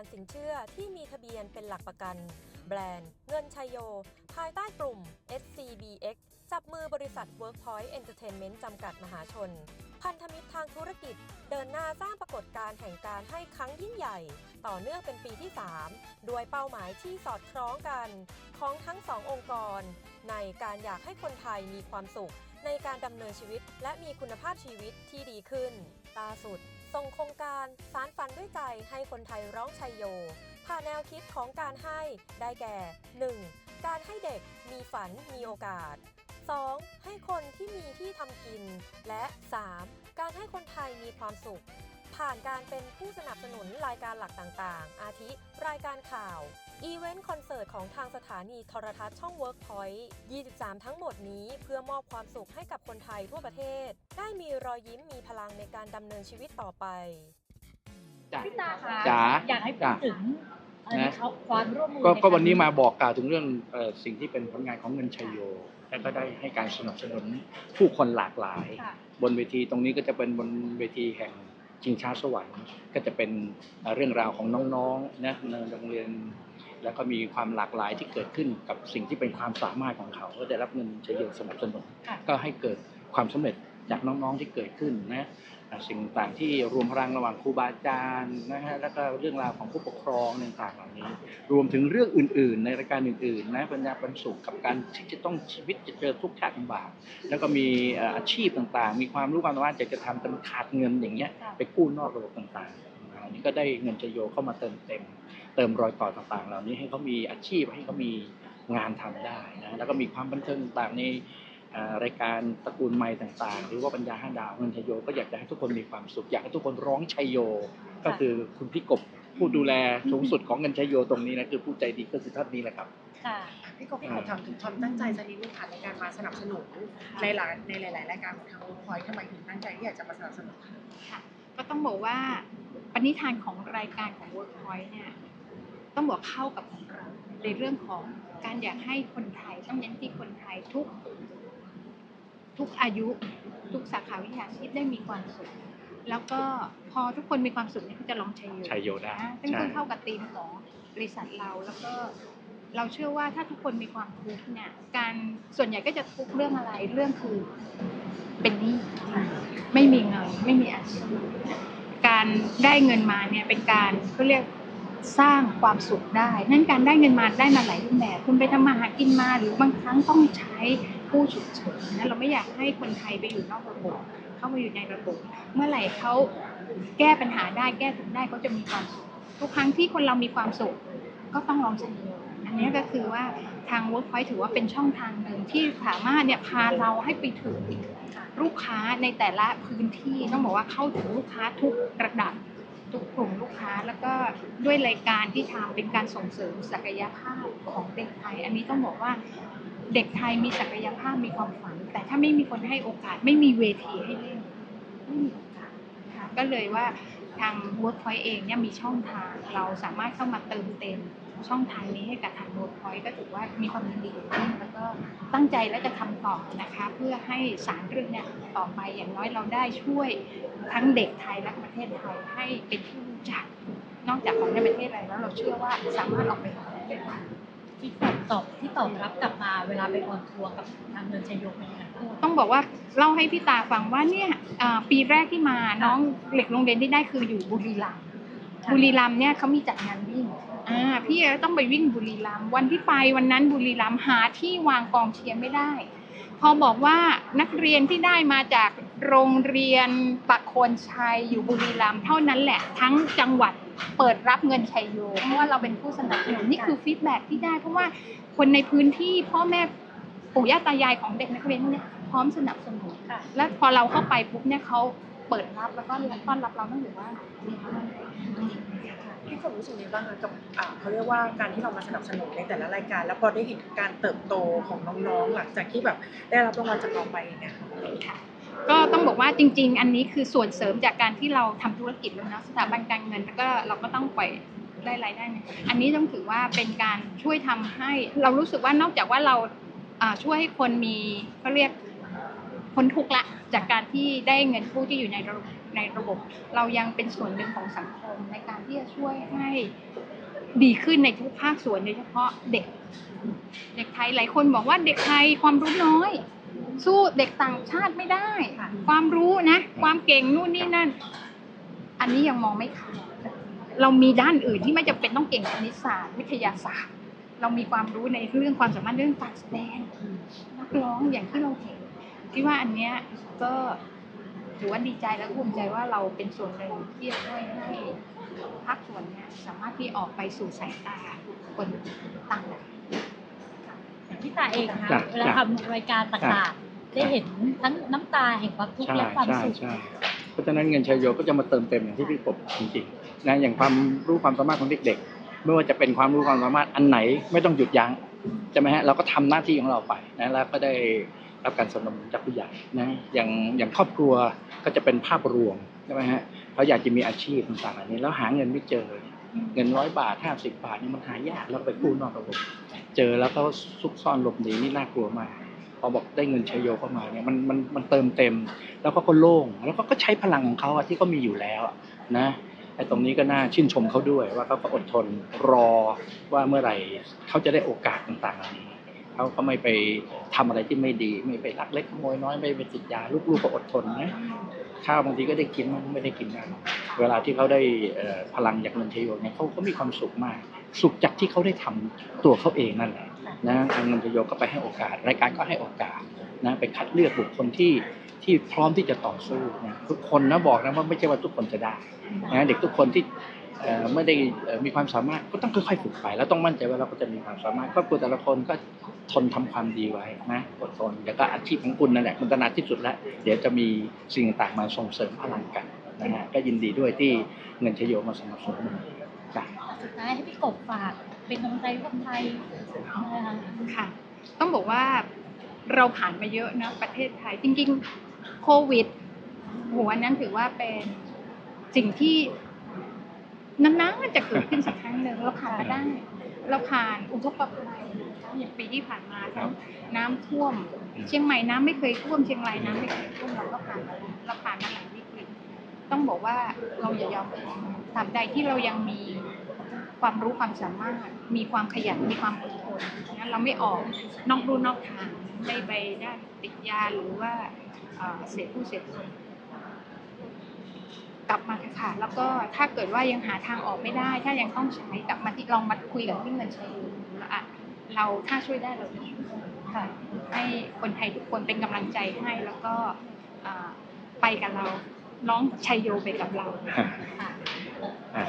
การสินเชื่อที่มีทะเบียนเป็นหลักประกัน แบรนด์ เงินชัยโย ภายใต้กลุ่ม SCBX จับมือบริษัท Workpoint Entertainment จำกัดมหาชน พันธมิตรทางธุรกิจ เดินหน้าสร้างปรากฏการณ์แห่งการให้ครั้งยิ่งใหญ่ ต่อเนื่องเป็นปีที่ 3 ด้วยเป้าหมายที่สอดคล้องกัน ของทั้งสององค์กร ในการอยากให้คนไทยมีความสุข ในการดำเนินชีวิต และมีคุณภาพชีวิตที่ดีขึ้นล่าสุดส่งโครงการสารฝันด้วยใจให้คนไทยร้องชัยโย ผ่านแนวคิดของการให้ได้แก่ 1. การให้เด็กมีฝันมีโอกาส 2. ให้คนที่มีที่ทำกิน และ 3. การให้คนไทยมีความสุข ผ่านการเป็นผู้สนับสนุนรายการหลักต่างๆ อาทิ รายการข่าว อีเวนต์คอนเสิร์ตของทางสถานีโทรทัศน์ช่อง Workpoint 23 ทั้งหมดนี้เพื่อมอบความสุขให้กับคนไทยทั่วประเทศ ได้มีรอยยิ้มมีพลังในการดำเนินชีวิตต่อไปจ้ะพี่ตาคะจ๋าอยากให้พูดจ้ะถึงอะไรนะนะ เขาความร่วมมือก็ใคก็รั้งวันนี้มาบอกกล่าวถึงเรื่องเอ่อสิ่งที่เป็นผลงานของเงินชัยโย และก็ได้ให้การสนับสนุนผู้คนหลากหลาย ค่ะ บนเวทีตรงนี้ก็จะเป็นบนเวทีแห่ง ชิงช้าสวรรค์ก็จะเป็นเอ่อเรื่องราวของน้องๆนะในโรงเรียน แล้วก็มีความหลากหลายที่เกิดขึ้นกับสิ่งที่เป็นความสามารถของเขาก็ได้รับเงินชัยโยสนับสนุนค่ะก็ให้เกิดความสำเร็จ จากน้องๆที่เกิดขึ้นนะสิ่งต่างที่รวมพลังระหว่างครูบาอาจารย์นะฮะแล้วก็เรื่องราวของผู้ปกครองต่างๆเหล่านี้ รวมถึงเรื่องอื่น ๆ ในรายการอื่นๆนะปัญญาบรรสุขกับการที่จะต้องชีวิตจะเจอทุกข์ยากลำบากแล้วก็มีอาชีพต่างๆ มีความรู้ความสามารถอยากจะทำแต่มันขาดเงินอย่างเงี้ยไปกู้นอกระบบต่างๆอันนี้ก็ได้เงินชโยเข้ามาเติมเต็ม เติมรอยต่อต่างๆ เหล่านี้ให้เขามีอาชีพให้เขามีงานทำได้นะแล้วก็มีความบันเทิงต่างๆใน รายการตระกูลใหม่ต่างๆ หรือว่าปัญญาห้าดาวเงินชโยก็อยากจะให้ทุกคนมีความสุข อยากให้ทุกคนร้องชัยโย ก็คือคุณพี่กบผู้ดูแลสูงสุดของเงินชัยโยตรงนี้นะคือผู้ใจดีก็คือท่านนี้แหละครับค่ะพี่กบพี่ขอถามถึงความตั้งใจสักนิดนึงค่ะในการมาสนับสนุนในหลายในหลาย ๆ รายการของทางวิพอยทำไมถึงตั้งใจที่อยากจะมาสนับสนุนค่ะค่ะก็ต้องบอกว่าปณิธานของรายการของ Workpoint เนี่ยต้องบอกเข้ากับของเราในเรื่องของการอยากให้คนไทยต้องเน้นที่คนไทยทุก ทุกอายุทุกสาขาวิชาชีพได้มีความสุข แล้วก็พอทุกคนมีความสุขเนี่ยก็จะลองชัยโยชัยโยได้นะซึ่งใช่ซึ่งเข้ากับธีมของบริษัทเราแล้วก็เราเชื่อว่าถ้าทุกคนมีความทุกข์เนี่ยการส่วนใหญ่ก็จะทุกข์เรื่องอะไรเรื่องคือเป็นหนี้ไม่มีเงินไม่มีอาชีพการได้เงินมาเนี่ยเป็นการเขาเรียกสร้างความสุขได้นั่นการได้เงินมาได้มาหลายรูปแบบ คุณไปทำมาหากินมาหรือบางครั้งต้องใช้ ผู้ฉุกเฉินนะเราไม่อยากให้คนไทยไปอยู่นอกระบบเข้ามาอยู่ในระบบ เมื่อไหร่เขาแก้ปัญหาได้แก้ทุกได้เขาจะมีความสุขทุกครั้งที่คนเรามีความสุขก็ต้องลองเสนออันนี้ก็คือว่าทาง Workpoint ถือว่าเป็นช่องทางหนึ่งที่สามารถเนี่ยพาเราให้ไปถึงลูกค้าในแต่ละพื้นที่ต้องบอกว่าเข้าถึงลูกค้าทุกระดับทุกกลุ่มลูกค้าแล้วก็ด้วยรายการที่ทำเป็นการส่งเสริมศักยภาพของเด็กไทย อันนี้ต้องบอกว่า เด็กไทยมีศักยภาพมีความฝัน แต่ถ้าไม่มีคนให้โอกาสไม่มีเวทีให้เล่นไม่มีโอกาสนะคะก็เลยว่าทาง Workpoint เองเนี่ยมีช่องทาง เราสามารถเข้ามาเติมเต็มช่องทางนี้ให้กับทาง Workpoint ก็ถือว่ามีความยินดีอย่างยิ่งแล้วก็ตั้งใจและจะทำต่อนะคะ เพื่อให้สารเรื่องเนี้ยต่อไปอย่างน้อยเราได้ช่วยทั้งเด็กไทยและประเทศไทยให้เป็นที่รู้จัก นอกจากของในประเทศอะไทยแล้วเราเชื่อว่าสามารถออกไปของประเทศไท ยที่ตอบตอบที่ตอบรับกลับมาเวลาไปออนทัวร์กับทางเงินชัยโยเป็นยังไงบ้างต้องบอกว่าเล่าให้พี่ตาฟังว่าเนี่ยอ่าปีแรกที่มาน้องเหล็กโรงเรียนที่ได้คืออยู่บุรีรัมย์บุรีรัมย์เนี่ยเขามีจัดงานวิ่งอ่าพี่ต้องไปวิ่งบุรีรัมย์วันที่ไปวันนั้นบุรีรัมย์หาที่วางกองเชียร์ไม่ได้ พอบอกว่านักเรียนที่ได้มาจากโรงเรียนประโคนชัยอยู่บุรีรัมย์เท่านั้นแหละทั้งจังหวัด เปิดรับเงินชัยโยเพราะว่าเราเป็นผู้สนับสนุนนี่คือฟีดแบ็กที่ได้เพราะว่าคนในพื้นที่พ่อแม่ปู่ย่าตายายของเด็กนักเรียนพวกเนี้ยพร้อมสนับสนุนค่ะแล้วพอเราเข้าไปปุ๊บเนี่ยเขาเปิดรับแล้วก็ต้อนรับเราต้องถือว่าดีมากพี่กบรู้สึกยังไงบ้างคะกับอ่าเขาเรียกว่าการที่เรามาสนับสนุนในแต่ละรายการ แล้วพอได้เห็นการเติบโตของน้องๆ หลังจากที่แบบได้รับรางวัลจากเราไปอย่างเนี่ยค่ะค่ะ ก็ต้องบอกว่าจริง ๆ อันนี้คือส่วนเสริมจากการที่เราทำธุรกิจแล้วนะสถาบันการเงินแล้วก็เราก็ต้องปล่อยได้รายได้เนี่ยอันนี้ต้องถือว่าเป็นการช่วยทำให้ เรารู้สึกว่านอกจากว่าเราช่วยให้คนมีเขาเรียกคพ้นทุกข์ละจากการที่ได้เงินกู้ที่อยู่ในระบบในระบบ เรายังเป็นส่วนหนึ่งของสังคมในการที่จะช่วยให้ดีขึ้นในทุกภาคส่วนโดยเฉพาะเด็ก เด็กไทยหลายคนบอกว่าเด็กไทยความรู้น้อย สู้เด็กต่างชาติไม่ได้ ความรู้นะ ความเก่งนู่นนี่นั่น อันนี้ยังมองไม่ขาดเรามีด้านอื่นที่ไม่จำเป็นต้องเก่งคณิตศาสตร์วิทยาศาสตร์ เรามีความรู้ในเรื่องความสามารถเรื่องการแสดงนักร้องอย่างที่เราเห็นคิดว่าอันเนี้ยก็ถือว่าดีใจและภูมิใจว่าเราเป็นส่วนหนึ่งที่จะช่วยให้ภาคส่วนเนี้ยสามารถที่ออกไปสู่สายตาคนต่างดาวพี่ตาเองนะจ้ะเวลาจ้ะทำรายการต่างๆ ได้เห็นทั้งน้ำตาแห่งความทุกข์ใช่และความใช่สุขใช่เพราะฉะนั้นเงินชัยโยก็จะมาเติมเต็มอย่างที่พี่กบจริงๆนะอย่างความรู้ความสามารถของเด็กๆไม่ว่าจะเป็นความรู้ความสามารถอันไหนไม่ต้องหยุดยั้งใช่ไหมฮะเราก็ทำหน้าที่ของเราไปนะแล้วก็ได้รับการสนับสนุนจากผู้ใหญ่นะอย่างอย่างครอบครัวก็จะเป็นภาพรวมใช่ไหมฮะเขาอยากจะมีอาชีพต่างๆเหล่านี้แล้วหาเงินไม่เจอ เงินร้อยบาทห้าสิบบาทนี่มันหายากแล้วไปกู้นอกระบบ เจอแล้วก็ซุกซ่อนหลบหนีนี่น่ากลัวมาก พอบอกได้เงินชัยโยเข้ามาเนี่ยมันมันมันเติมเต็ม แล้วก็ก็โล่งแล้วก็ก็ใช้พลังของเขาอะที่ก็มีอยู่แล้วนะไอ้ตรงนี้ก็น่าชื่นชมเขาด้วยว่าเขาก็อดทนรอว่าเมื่อไหร่เขาจะได้โอกาสต่างๆเหล่านี้เขาเขาไม่ไปทำอะไรที่ไม่ดี ไม่ไปลักเล็กขโมยน้อยไม่ไปติดยาลูกๆก็อดทนนะ ข้าวบางทีก็ได้กินไม่ได้กินบ้างเวลาที่เขาได้พลังจากเงินชัยโยเนี่ยเขาก็มีความสุขมาก สุขจากที่เขาได้ทำตัวเขาเองนั่นแหละนะทางเงินชัยโยก็ไปให้โอกาส รายการก็ให้โอกาสนะไปคัดเลือกบุคคลที่ที่พร้อมที่จะต่อสู้นะทุกคนนะบอกนะว่าไม่ใช่ว่าทุกคนจะได้นะเด็กทุกคนที่ ไม่ได้เอ่อมีความสามารถก็ต้องค่อยๆฝึกไป แล้วต้องมั่นใจว่าเราก็จะมีความสามารถครอบครัวแต่ละคนก็ทนทำความดีไว้นะอดทนแล้วก็อาชีพของคุณนั่นแหละมันตนาที่สุดแล้ว เดี๋ยวจะมีสิ่งต่างๆมาส่งเสริมพลังกันนะฮะก็ยินดีด้วยที่เงินชยโยมาสนับสนุนจ้ะสุดท้ายให้พี่กบฝากเป็นกำลังใจให้คนไทยนะคะค่ะ ต้องบอกว่าเราผ่านมาเยอะนะประเทศไทยจริงๆโควิดหัวนั้นถือว่าเป็นสิ่งที่ นานๆจะเกิดขึ้นสักครั้งหนึ่งเราผ่านมาได้ เราผ่านอุทกภัยอย่างปีที่ผ่านมาทั้งน้ำท่วม เชียงใหม่น้ำไม่เคยท่วมเชียงรายน้ำไม่เคยท่วมเราก็ผ่านมาแล้วเราผ่านมาหลายวิกฤตต้องบอกว่าเราอย่ายอมแพ้ตราบใดที่เรายังมีความรู้ความสามารถ มีความขยันมีความอดทนงั้นเราไม่ออกนอกรูนอกทางไม่ไปด้านติดยาหรือว่าเอ่อเสียผู้เสียคน กลับมาเถอะค่ะ แล้วก็ถ้าเกิดว่ายังหาทางออกไม่ได้ ถ้ายังต้องใช้กลับมาที่ลองมาคุยกับที่เงินใช้แล้วอะเราถ้าช่วยได้เราจะช่วยค่ะให้คนไทยทุกคนเป็นกำลังใจให้แล้วก็อ่าไปกับเราน้องชัยโยไปกับเราอะ